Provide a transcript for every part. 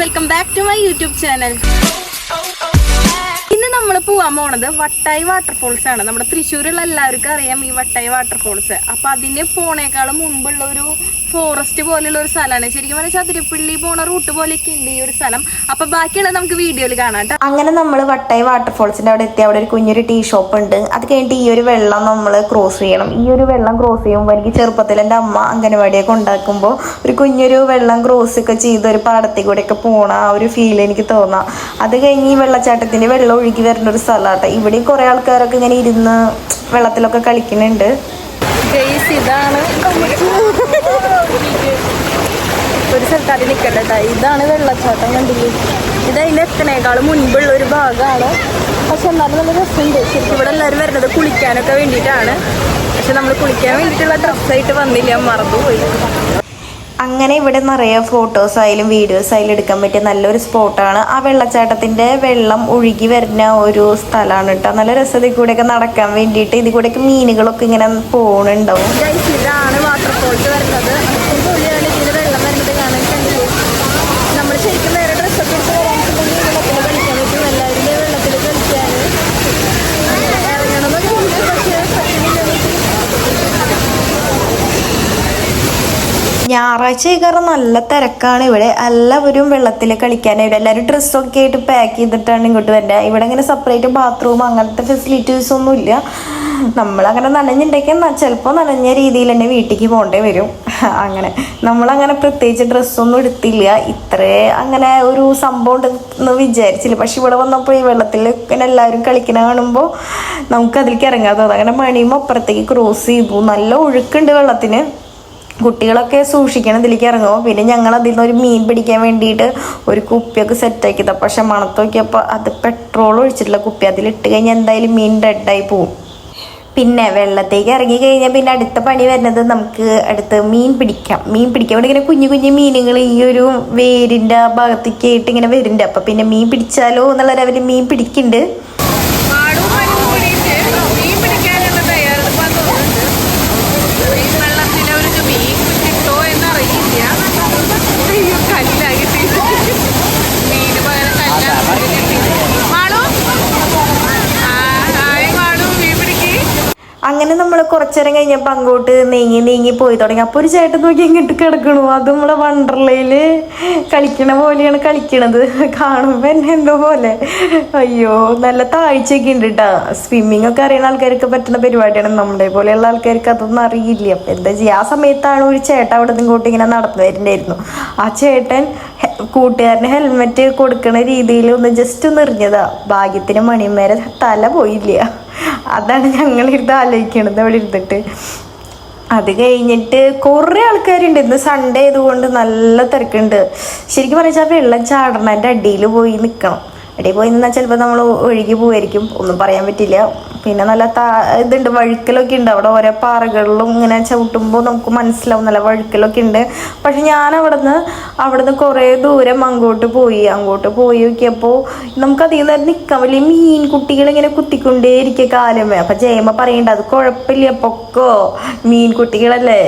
Welcome back to my YouTube channel ഇന്ന് നമ്മൾ പോവാൻ പോണത് വട്ടായി വാട്ടർഫോൾസ് ആണ്. നമ്മുടെ തൃശ്ശൂരിലുള്ള എല്ലാവർക്കും അറിയാം ഈ വട്ടായി വാട്ടർഫോൾസ് അപ്പൊ അതിന് പോണേക്കാളും മുമ്പുള്ള ഒരു ഫോറസ്റ്റ് പോലെയുള്ള ഒരു സ്ഥലമാണ്. ശരിക്കും പറഞ്ഞാൽ ചതിരപ്പള്ളി പോണ റൂട്ട് പോലെയൊക്കെ ഉണ്ട് ഈ ഒരു സ്ഥലം. അപ്പൊ ബാക്കിയുള്ളത് നമുക്ക് വീഡിയോയിൽ കാണാം. അങ്ങനെ നമ്മൾ വട്ടായി വാട്ടർഫോൾസിന്റെ അവിടെ എത്തി. അവിടെ ഒരു കുഞ്ഞൊരു ടീ ഷോപ്പ് ഉണ്ട്. അത് കഴിഞ്ഞിട്ട് ഈ ഒരു വെള്ളം നമ്മൾ ക്രോസ് ചെയ്യണം. ഈ ഒരു വെള്ളം ക്രോസ് ചെയ്യുമ്പോൾ എനിക്ക് ചെറുപ്പത്തിൽ എന്റെ അമ്മ അംഗനവാടിയൊക്കെ ഉണ്ടാക്കുമ്പോൾ ഒരു കുഞ്ഞൊരു വെള്ളം ക്രോസ് ഒക്കെ ചെയ്ത് ഒരു പാടത്തിൽ ഒക്കെ പോണ ആ ഒരു ഫീൽ എനിക്ക് തോന്നാം. അത് കഴിഞ്ഞ് ഈ വെള്ളച്ചാട്ടത്തിന്റെ വെള്ളം ഒഴുകി വരുന്ന ഒരു സ്ഥലമാട്ടെ ഇവിടെ കുറേ ആൾക്കാരൊക്കെ ഇങ്ങനെ ഇരുന്ന് വെള്ളത്തിലൊക്കെ കളിക്കുന്നുണ്ട്. Guys, ഇതാണ് ഒരു സ്ഥലത്ത് അത് ട്ടോ. ഇതാണ് വെള്ളച്ചാട്ടം കണ്ടില്ലേ? ഇത് അതിന്റെ എത്തണേക്കാളും മുൻപുള്ള ഒരു ഭാഗമാണ്. പക്ഷെ എന്നാലും നല്ല രസമുണ്ട്. ശരിക്കും ഇവിടെ എല്ലാവരും വരുന്നത് കുളിക്കാനൊക്കെ വേണ്ടിയിട്ടാണ്. പക്ഷെ നമ്മൾ കുളിക്കാൻ വേണ്ടിയിട്ടുള്ള ഡ്രസ്സായിട്ട് വന്നില്ല മറന്നുപോയി. അങ്ങനെ ഇവിടെ നിറയെ ഫോട്ടോസ് ആയാലും വീഡിയോസ് ആയാലും എടുക്കാൻ പറ്റിയ നല്ലൊരു സ്പോട്ടാണ് ആ വെള്ളച്ചാട്ടത്തിന്റെ വെള്ളം ഒഴുകി വരുന്ന ഒരു സ്ഥലമാണ് കേട്ടോ. നല്ല രസത്തിൽ കൂടെയൊക്കെ നടക്കാൻ വേണ്ടിയിട്ട് ഇതിൽ കൂടെയൊക്കെ മീനുകളൊക്കെ ഇങ്ങനെ ഇതാണ് ഇതാണ് വാട്ടർഫോൾസ് വരുന്നത് അടിപൊളിയാണ് ഇതിന് വെള്ളം വരുന്നത് കാണാൻ കണ്ടില്ലേ നമ്മൾ ശരിക്കും വേറെ ഡ്രസ്സൊക്കെ എടുത്ത് വരാനിട്ടുണ്ടെങ്കിൽ വെള്ളത്തിൽ കളിക്കാൻ പറ്റും എല്ലാവരും ദേ വെള്ളത്തിൽ കളിക്കാൻ ഇറങ്ങണമെന്നൊക്കെ ഉണ്ട് പക്ഷേ പറ്റുന്നില്ല ഞായറാഴ്ച കാരണം നല്ല തിരക്കാണ് ഇവിടെ. എല്ലാവരും വെള്ളത്തിൽ കളിക്കാൻ കളിക്കാനായിട്ട് എല്ലാവരും ഡ്രസ്സൊക്കെ ആയിട്ട് പാക്ക് ചെയ്തിട്ടാണ് ഇങ്ങോട്ട് വരുന്നത് ഇവിടെ അങ്ങനെ സെപ്പറേറ്റ് ബാത്റൂം അങ്ങനത്തെ ഫെസിലിറ്റീസ് ഒന്നും ഇല്ല. നമ്മളങ്ങനെ നനഞ്ഞിട്ടുണ്ടെങ്കിൽ ചിലപ്പോൾ നനഞ്ഞ രീതിയിൽ തന്നെ വീട്ടിലേക്ക് പോകേണ്ടി വരും. അങ്ങനെ നമ്മളങ്ങനെ പ്രത്യേകിച്ച് ഡ്രസ്സൊന്നും എടുത്തില്ല. ഇത്രേ അങ്ങനെ ഒരു സംഭവം ഉണ്ടെന്ന് വിചാരിച്ചില്ല. പക്ഷെ ഇവിടെ വന്നപ്പോൾ ഈ വെള്ളത്തിൽ ഇങ്ങനെ എല്ലാവരും കളിക്കണ കാണുമ്പോൾ നമുക്ക് അതിലേക്ക് ഇറങ്ങാതെ അങ്ങനെ മണിയുമ്പോൾ അപ്പുറത്തേക്ക് ക്രോസ് ചെയ്തു. നല്ല ഒഴുക്കുണ്ട് വെള്ളത്തിന്. കുട്ടികളൊക്കെ സൂക്ഷിക്കണം ഇതിലേക്ക് ഇറങ്ങുമ്പോൾ പിന്നെ ഞങ്ങൾ അതിൽ നിന്ന് ഒരു മീൻ പിടിക്കാൻ വേണ്ടിയിട്ട് ഒരു കുപ്പിയൊക്കെ സെറ്റാക്കിയതാണ് പക്ഷെ മണത്ത് അത് പെട്രോൾ ഒഴിച്ചിട്ടുള്ള കുപ്പി. അതിലിട്ട് കഴിഞ്ഞാൽ എന്തായാലും മീൻ ഡെഡായി പോവും. പിന്നെ വെള്ളത്തേക്ക് ഇറങ്ങി കഴിഞ്ഞാൽ പിന്നെ അടുത്ത പണി വരുന്നത് നമുക്ക് അടുത്ത് മീൻ പിടിക്കാം. മീൻ പിടിക്കാൻ വേണ്ടി ഇങ്ങനെ കുഞ്ഞു കുഞ്ഞു മീനുകൾ ഈ ഒരു വേരിന്റെ ആ ഭാഗത്തേക്ക് ആയിട്ട് ഇങ്ങനെ വരുന്നുണ്ട്. അപ്പം പിന്നെ മീൻ പിടിച്ചാലോ എന്നുള്ള ലെവലിൽ മീൻ പിടിക്കുന്നുണ്ട് പാടും മനും കൂടിയിട്ട് മീൻ പിടിക്കാനുള്ള തയ്യാറെടുപ്പാൻ തോന്നുന്നുണ്ട് ഈ വെള്ളത്തിൽ അവർക്ക് മീൻ കിട്ടോ എന്നറിയില്ല അയ്യോ കല്ലാകിട്ട് മീന് പകരം കല്ലാണ് കിട്ടി മാളു ആ ഹായ് മാളു മീൻ പിടിക്ക് അങ്ങനെ നമ്മൾ കുറച്ചേരം കഴിഞ്ഞപ്പോൾ അങ്ങോട്ട് നീങ്ങി നീങ്ങി പോയി തുടങ്ങി. അപ്പോൾ ഒരു ചേട്ടൻ നോക്കി ഇങ്ങോട്ട് കിടക്കണു. അത് നമ്മളെ വണ്ടർലയിൽ കളിക്കണ പോലെയാണ് കളിക്കണത്. കാണുമ്പോൾ എന്നെ എന്തോ പോലെ. അയ്യോ നല്ല താഴ്ചയൊക്കെ ഉണ്ട് കേട്ടോ സ്വിമ്മിങ് ഒക്കെ അറിയുന്ന ആൾക്കാർക്ക് പറ്റുന്ന പരിപാടിയാണ്. നമ്മുടെ പോലെയുള്ള ആൾക്കാർക്ക് അതൊന്നും അറിയില്ല. അപ്പം എന്താ ചെയ്യുക ആ സമയത്താണ് ഒരു ചേട്ടൻ അവിടെ നിന്ന് ഇങ്ങോട്ട് ഇങ്ങനെ നടന്നു വരുന്നുണ്ടായിരുന്നു ആ ചേട്ടൻ കൂട്ടുകാരന് ഹെൽമെറ്റ് കൊടുക്കുന്ന രീതിയിൽ ഒന്ന് ജസ്റ്റ് ഒന്ന് എറിഞ്ഞതാ. ഭാഗ്യത്തിന് മണിമേരെ തല പോയില്ല. അതാണ് ഞങ്ങൾ ഇരുന്ന് ആലോചിക്കണത് അവിടെ ഇരുന്നിട്ട്. അത് കഴിഞ്ഞിട്ട് കുറേ ആൾക്കാരുണ്ട്. ഇന്ന് സൺഡേ ആയതുകൊണ്ട് നല്ല തിരക്കുണ്ട്. ശരിക്കും പറഞ്ഞാൽ വെള്ളം ചാടണന്റെ അടിയിൽ പോയി നിൽക്കണം അടിയിൽ പോയി നിന്നാൽ ചിലപ്പോൾ നമ്മൾ ഒഴുകി പോവായിരിക്കും. ഒന്നും പറയാൻ പറ്റില്ല. പിന്നെ നല്ല താ ഇതുണ്ട് വഴുക്കലൊക്കെ ഉണ്ട്. അവിടെ ഓരോ പാറകളിലും ഇങ്ങനെ ചവിട്ടുമ്പോൾ നമുക്ക് മനസ്സിലാവും നല്ല വഴുക്കലൊക്കെ ഉണ്ട്. പക്ഷെ ഞാൻ അവിടുന്ന് അവിടുന്ന് കുറേ ദൂരം അങ്ങോട്ട് പോയി. അങ്ങോട്ട് പോയി നോക്കിയപ്പോൾ നമുക്ക് അധികം നേരം നിൽക്കാൻ വലിയ മീൻ കുട്ടികളിങ്ങനെ കുത്തിക്കൊണ്ടേ ഇരിക്കുക കാലമേ. അപ്പം ജയമ്മ പറയണ്ട അത് കുഴപ്പമില്ല പൊക്കോ. മീൻ കുട്ടികളല്ലേ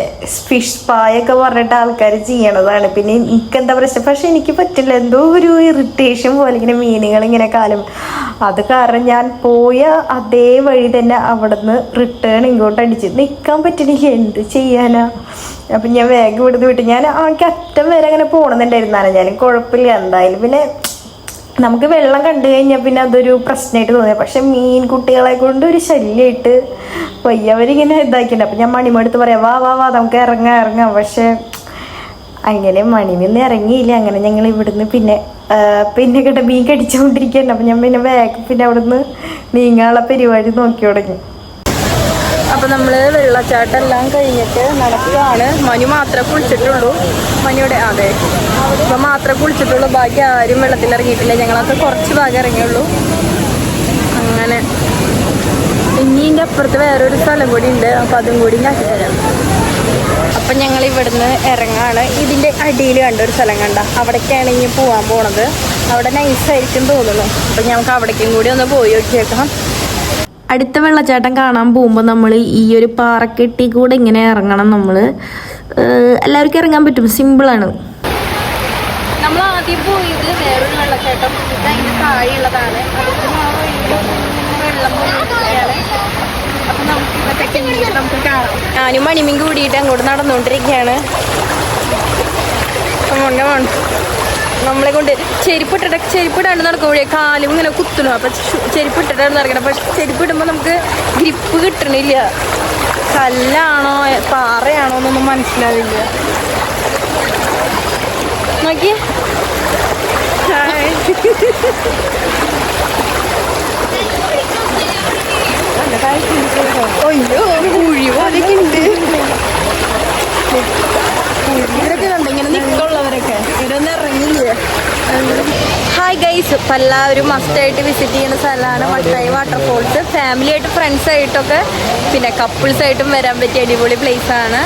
ഫിഷ് പായൊക്കെ പറഞ്ഞിട്ട് ആൾക്കാർ ചെയ്യണതാണ്. പിന്നെ എനിക്ക് എന്താ പ്രശ്നം? പക്ഷെ എനിക്ക് പറ്റില്ല. എന്തോ ഒരു ഇറിറ്റേഷൻ പോലെ ഇങ്ങനെ മീനുകൾ ഇങ്ങനെ കാലം. അത് കാരണം ഞാൻ പോയ അതേ വഴി തന്നെ അവിടുന്ന് റിട്ടേൺ ഇങ്ങോട്ട് അടിച്ച്. നിൽക്കാൻ പറ്റണില്ല എന്ത് ചെയ്യാനാ? അപ്പം ഞാൻ വേഗം ഇവിടുന്ന് വിട്ടു. ഞാൻ ആൾക്ക് അറ്റം വരെ അങ്ങനെ പോകണമെന്നുണ്ടായിരുന്നാണ് ഞാൻ കുഴപ്പമില്ല. എന്തായാലും പിന്നെ നമുക്ക് വെള്ളം കണ്ടു കഴിഞ്ഞാൽ പിന്നെ അതൊരു പ്രശ്നമായിട്ട് തോന്നിയത് പക്ഷെ മീൻ കുട്ടികളെ കൊണ്ട് ഒരു ശല്യമായിട്ട് വയ്യവരിങ്ങനെ ഇതാക്കിയിട്ടുണ്ട്. അപ്പം ഞാൻ മണിമെടുത്ത് പറയാം വാ വാ വാ നമുക്ക് ഇറങ്ങാം ഇറങ്ങാം. പക്ഷേ അങ്ങനെ മണിമിന്ന് ഇറങ്ങിയില്ല. അങ്ങനെ ഞങ്ങൾ ഇവിടുന്ന് പിന്നെ പിന്നെ കേട്ട മീൻ കടിച്ചുകൊണ്ടിരിക്കുന്നു അപ്പം ഞാൻ പിന്നെ വേഗം പിന്നെ അവിടുന്ന് നീങ്ങാനുള്ള പരിപാടി നോക്കി തുടങ്ങി. അപ്പൊ നമ്മൾ വെള്ളച്ചാട്ടം എല്ലാം കഴിഞ്ഞിട്ട് നടക്കുകയാണ്. മനു മാത്രമേ കുളിച്ചിട്ടുള്ളൂ. മനുവിടെ അതെ. ഇപ്പൊ മാത്രമേ കുളിച്ചിട്ടുള്ളൂ. ബാക്കി ആരും വെള്ളത്തിൽ ഇറങ്ങിയിട്ടില്ല. ഞങ്ങളൊക്കെ കുറച്ച് ഭാഗം ഇറങ്ങിയുള്ളൂ. അങ്ങനെ. ഇനി അപ്പുറത്ത് വേറൊരു സ്ഥലം കൂടി ഉണ്ട്. അപ്പൊ അതും കൂടി ഞാൻ തരാം. അപ്പൊ ഞങ്ങൾ ഇവിടുന്ന് ഇറങ്ങാണ്. ഇതിന്റെ അടിയിൽ കണ്ട ഒരു സ്ഥലം കണ്ട. അവിടേക്കാണ് ഇനി പോവാൻ പോണത്. അവിടെ നൈസ് നൈസായിരിക്കും തോന്നുന്നു. അപ്പൊ ഞങ്ങൾക്ക് അവിടേക്കും കൂടി ഒന്ന് പോയി നോക്കിയേക്കാം. അടുത്ത വെള്ളച്ചാട്ടം കാണാൻ പോകുമ്പോൾ നമ്മൾ ഈ ഒരു പാറക്കെട്ടി കൂടെ ഇങ്ങനെ ഇറങ്ങണം നമ്മൾ എല്ലാവർക്കും ഇറങ്ങാൻ പറ്റും. സിമ്പിളാണ് നമ്മൾ ആദ്യം പോയത് വേറൊരു വെള്ളച്ചാട്ടം. ഇത് താഴെയുള്ളതാണ്. വെള്ളം പോയിരിക്കുകയാണ് അപ്പൊ നമുക്ക് ഇതൊക്കെ പിന്നീട് നമുക്ക് കാണാം ഞാനും മണിമിൻ കൂടിയിട്ട് അങ്ങോട്ട് നടന്നുകൊണ്ടിരിക്കുകയാണ്. നമ്മളെ കൊണ്ട് ചെരുപ്പിട്ടിട്ട് ചെരുപ്പിടാണ്ട് നടക്കുമ്പോഴേ കാലും ഇങ്ങനെ കുത്തണം അപ്പൊ ചെരിപ്പിട്ടിട്ടാണ് നടക്കണം. പക്ഷെ ചെരിപ്പിടുമ്പോ നമുക്ക് ഗ്രിപ്പ് കിട്ടണില്ല. കല്ലാണോ പാറയാണോ എന്നൊന്നും മനസ്സിലാവില്ല. നോക്കി കുഴി പോലെയൊക്കെ ഉണ്ട് ഇവരൊക്കെ കണ്ടോ ഇങ്ങനെ നിക്കുള്ളവരൊക്കെ ഇവരൊന്നും ഇറങ്ങില്ല ഹായ് ഗൈസ് ഇപ്പം എല്ലാവരും മസ്റ്റായിട്ട് വിസിറ്റ് ചെയ്യുന്ന സ്ഥലമാണ് മട്ടായി വാട്ടർഫോൾസ് ഫാമിലി ആയിട്ട് ഫ്രണ്ട്സ് ആയിട്ടൊക്കെ പിന്നെ കപ്പിൾസ് ആയിട്ടും വരാൻ പറ്റിയ അടിപൊളി പ്ലേസ് ആണ്.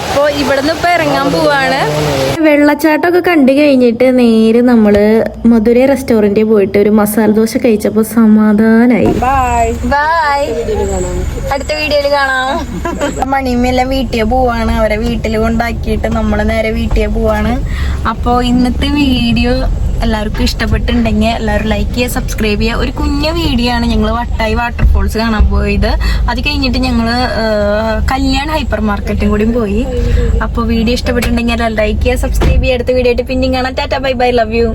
അപ്പോൾ ഇവിടുന്ന് ഇപ്പം ഇറങ്ങാൻ പോവാണ്. വെള്ളച്ചാട്ടമൊക്കെ കണ്ടു കഴിഞ്ഞിട്ട് നേരെ നമ്മൾ മധുര റെസ്റ്റോറന്റിൽ പോയിട്ട് ഒരു മസാല ദോശ കഴിച്ചപ്പോൾ സമാധാനായി. ബായ് ബായ് അടുത്ത വീഡിയോയിൽ കാണാം. മണിമെല്ലാം വീട്ടിൽ പോവാണ്. അവരെ വീട്ടിൽ കൊണ്ടാക്കിയിട്ട് നമ്മൾ നേരെ വീട്ടിൽ പോവാണ്. അപ്പോ ഇന്നത്തെ വീഡിയോ എല്ലാവർക്കും ഇഷ്ടപ്പെട്ടിട്ടുണ്ടെങ്കിൽ എല്ലാവരും ലൈക്ക് ചെയ്യുക സബ്സ്ക്രൈബ് ചെയ്യുക. ഒരു കുഞ്ഞ വീഡിയോ ആണ് ഞങ്ങൾ വട്ടായി വാട്ടർഫോൾസ് കാണാൻ പോയത്. അത് കഴിഞ്ഞിട്ട് ഞങ്ങൾ കല്യാൺ ഹൈപ്പർ മാർക്കറ്റും കൂടി പോയി. അപ്പോൾ വീഡിയോ ഇഷ്ടപ്പെട്ടിട്ടുണ്ടെങ്കിൽ ലൈക്ക് ചെയ്യുക സബ്സ്ക്രൈബ് ചെയ്യുക. അടുത്ത വീഡിയോ ആയിട്ട് പിന്നെയും കാണാം. Tata bye bye love you